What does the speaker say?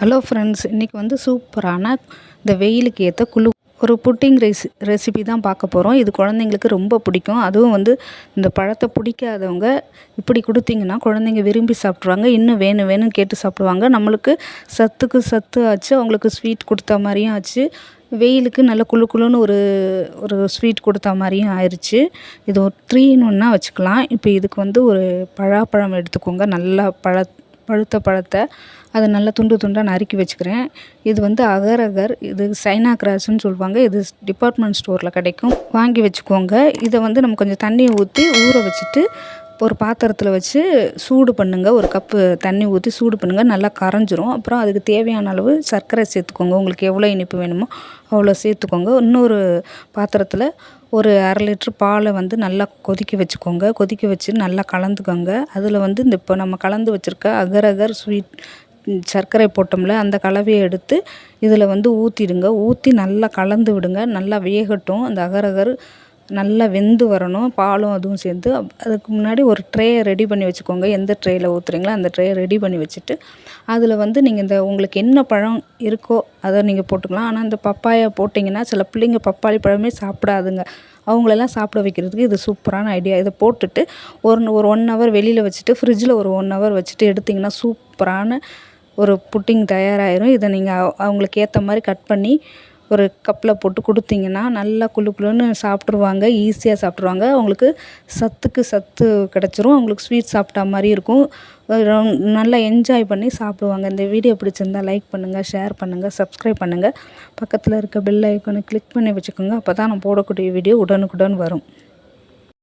Hello friends இன்றைக்கி வந்து சூப்பரான இந்த வெயிலுக்கு ஏற்ற குழு ஒரு புட்டிங் ரெசி ரெசிபி தான் பார்க்க போகிறோம் இது குழந்தைங்களுக்கு ரொம்ப பிடிக்கும். அதுவும் வந்து இந்த பழத்தை பிடிக்காதவங்க இப்படி கொடுத்தீங்கன்னா குழந்தைங்க விரும்பி சாப்பிட்ருவாங்க இன்னும் வேணும் வேணும்னு கேட்டு சாப்பிடுவாங்க. நம்மளுக்கு சத்துக்கு சத்து ஆச்சு அவங்களுக்கு ஸ்வீட் கொடுத்த மாதிரியும் ஆச்சு. வெயிலுக்கு நல்ல குளு குளுன்னு ஒரு ஒரு ஸ்வீட் கொடுத்த மாதிரியும் ஆயிடுச்சு இது ஒரு த்ரீ இன் ஒன்னாக வச்சுக்கலாம். இப்போ இதுக்கு வந்து ஒரு பழாப்பழம் எடுத்துக்கோங்க. நல்லா பழ பழுத்த பழத்தை அதை நல்லா துண்டு துண்டாக நறுக்கி வச்சுக்கிறேன். இது வந்து அகர் அகர் இது சைனா கிராஸ்ன்னு சொல்லுவாங்க. இது டிபார்ட்மெண்ட் ஸ்டோரில் கிடைக்கும். வாங்கி வச்சுக்கோங்க. இதை வந்து நம்ம கொஞ்சம் தண்ணியை ஊற்றி ஊற வச்சுட்டு ஒரு பாத்திரத்தில் வச்சு சூடு பண்ணுங்கள் ஒரு கப்பு தண்ணி ஊற்றி சூடு பண்ணுங்கள் நல்லா கரைஞ்சிரும். அப்புறம் அதுக்கு தேவையான அளவு சர்க்கரை சேர்த்துக்கோங்க. உங்களுக்கு எவ்வளோ இனிப்பு வேணுமோ அவ்வளோ சேர்த்துக்கோங்க. இன்னொரு பாத்திரத்தில் ஒரு அரை லிட்ரு பாலை வந்து நல்லா கொதிக்க வச்சுக்கோங்க. கொதிக்க வச்சு நல்லா கலந்துக்கோங்க. அதில் வந்து இந்த இப்போ நம்ம கலந்து வச்சுருக்க அகர் அகர் ஸ்வீட் சர்க்கரை போட்டோம்ல அந்த கலவையை எடுத்து இதில் வந்து ஊற்றிடுங்க ஊற்றி நல்லா கலந்து விடுங்க. நல்லா வேகட்டும். அந்த அகர் அகர் நல்லா வெந்து வரணும் பாலும் அதுவும் சேர்ந்து. அதுக்கு முன்னாடி ஒரு ட்ரேயை ரெடி பண்ணி வச்சுக்கோங்க. எந்த ட்ரேயில் ஊற்றுறீங்களோ அந்த ட்ரேயை ரெடி பண்ணி வச்சுட்டு அதில் வந்து நீங்கள் இந்த உங்களுக்கு என்ன பழம் இருக்கோ அதை நீங்கள் போட்டுக்கலாம். ஆனால் இந்த பப்பாயை போட்டிங்கன்னா சில பிள்ளைங்க பப்பாளி பழமே சாப்பிடாதுங்க. அவங்களெல்லாம் சாப்பிட வைக்கிறதுக்கு இது சூப்பரான ஐடியா இதை போட்டுட்டு ஒரு ஒரு ஒன் ஹவர் வெளியில் வச்சுட்டு ஃப்ரிட்ஜில் ஒரு ஒன் ஹவர் வச்சுட்டு எடுத்திங்கன்னா சூப்பரான ஒரு புட்டிங் தயாராகிடும் இதை நீங்கள் அவங்களுக்கு ஏற்ற மாதிரி கட் பண்ணி ஒரு கப்பில் போட்டு கொடுத்தீங்கன்னா நல்லா குளு குளுன்னு சாப்பிட்ருவாங்க ஈஸியாக சாப்பிட்ருவாங்க. அவங்களுக்கு சத்துக்கு சத்து கிடச்சிரும். அவங்களுக்கு ஸ்வீட் சாப்பிட்டா மாதிரி இருக்கும். நல்லா என்ஜாய் பண்ணி சாப்பிடுவாங்க. இந்த வீடியோ பிடிச்சிருந்தா லைக் பண்ணுங்கள் ஷேர் பண்ணுங்கள் சப்ஸ்கிரைப் பண்ணுங்கள் பக்கத்தில் இருக்க பெல் ஐக்கனை கிளிக் பண்ணி வச்சுக்கோங்க. அப்போ தான் நான் போடக்கூடிய வீடியோ உடனுக்குடன் வரும்.